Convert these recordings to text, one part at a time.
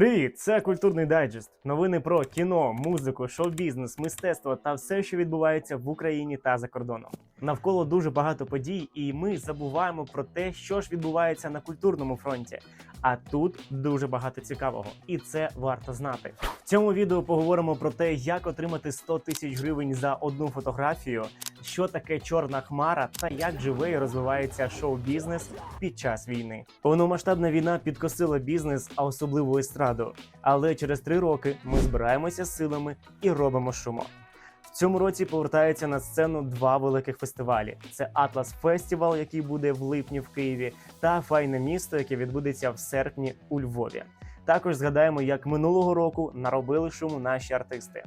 Привіт! Це культурний дайджест. Новини про кіно, музику, шоу-бізнес, мистецтво та все, що відбувається в Україні та за кордоном. Навколо дуже багато подій, і ми забуваємо про те, що ж відбувається на культурному фронті. А тут дуже багато цікавого, і це варто знати. В цьому відео поговоримо про те, як отримати 100 тисяч гривень за одну фотографію, що таке чорна хмара та як живе і розвивається шоу-бізнес під час війни. Повномасштабна війна підкосила бізнес, а особливо естраду. Але через три роки ми збираємося силами і робимо шумо. В цьому році повертаються на сцену два великих фестивалі: це Атлас Фестівал, який буде в липні в Києві, та Файне місто, яке відбудеться в серпні у Львові. Також згадаємо, як минулого року наробили шуму наші артисти.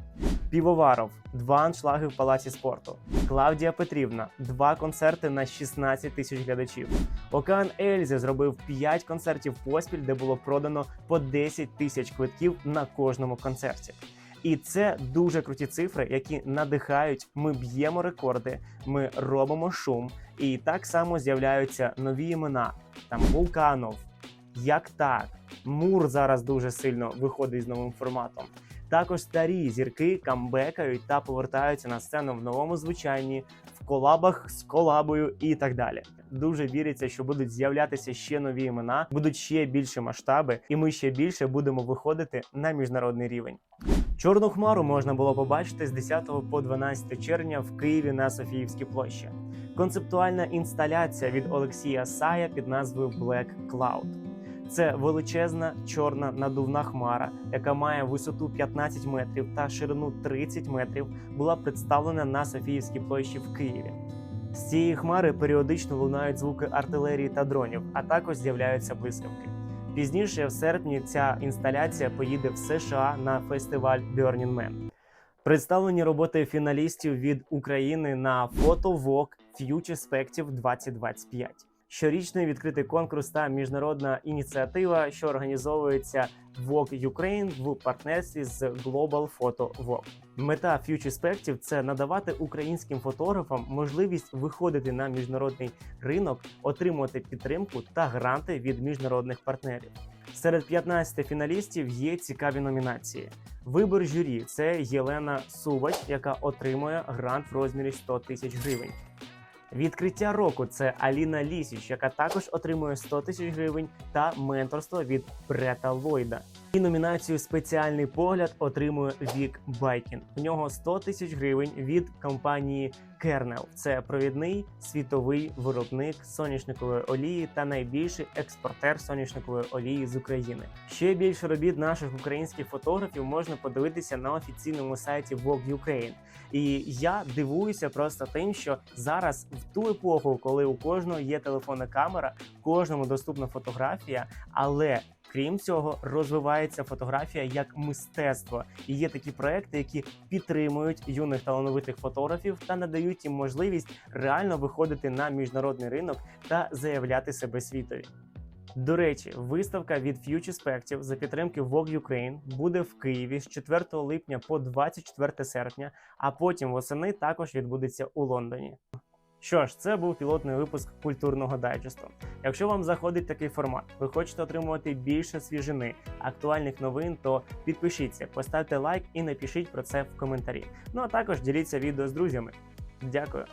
Півоваров, два аншлаги в палаці спорту. Клавдія Петрівна, два концерти на 16 тисяч глядачів. Океан Ельзи зробив 5 концертів поспіль, де було продано по 10 тисяч квитків на кожному концерті. І це дуже круті цифри, які надихають. Ми б'ємо рекорди, ми робимо шум, і так само з'являються нові імена. Там Вулканов, як так, Мур зараз дуже сильно виходить з новим форматом. Також старі зірки камбекають та повертаються на сцену в новому звучанні, в колабах з колабою і так далі. Дуже віриться, що будуть з'являтися ще нові імена, будуть ще більші масштаби, і ми ще більше будемо виходити на міжнародний рівень. Чорну хмару можна було побачити з 10 по 12 червня в Києві на Софіївській площі. Концептуальна інсталяція від Олексія Сая під назвою Black Cloud. Це величезна чорна надувна хмара, яка має висоту 15 метрів та ширину 30 метрів, була представлена на Софіївській площі в Києві. З цієї хмари періодично лунають звуки артилерії та дронів, а також з'являються блискавки. Пізніше, в серпні, ця інсталяція поїде в США на фестиваль Burning Man. Представлені роботи фіналістів від України на фото Vogue Future Spective 2025. Щорічний відкритий конкурс та міжнародна ініціатива, що організовується Vogue Ukraine в партнерстві з Global Photo Vogue. Мета Spective – це надавати українським фотографам можливість виходити на міжнародний ринок, отримувати підтримку та гранти від міжнародних партнерів. Серед 15 фіналістів є цікаві номінації. Вибір журі це Єлена Сувач, яка отримує грант в розмірі 100 тисяч гривень. Відкриття року це Аліна Лісіч, яка також отримує 100 тисяч гривень та менторство від Брета Ллойда. І номінацію Спеціальний погляд отримує Вік Байкін. В нього 100 тисяч гривень від компанії Kernel. Це провідний світовий виробник соняшникової олії та найбільший експортер соняшникової олії з України. Ще більше робіт наших українських фотографів можна подивитися на офіційному сайті Vogue Ukraine. І я дивуюся просто тим, що зараз в ту епоху, коли у кожного є телефонна камера, кожному доступна фотографія, але Крім цього, розвивається фотографія як мистецтво, і є такі проекти, які підтримують юних талановитих фотографів та надають їм можливість реально виходити на міжнародний ринок та заявляти себе світові. До речі, виставка від Future Spective за підтримки Vogue Ukraine буде в Києві з 4 липня по 24 серпня, а потім восени також відбудеться у Лондоні. Що ж, це був пілотний випуск культурного дайджесту. Якщо вам заходить такий формат, ви хочете отримувати більше свіжини, актуальних новин, то підпишіться, поставте лайк і напишіть про це в коментарі. Ну а також діліться відео з друзями. Дякую.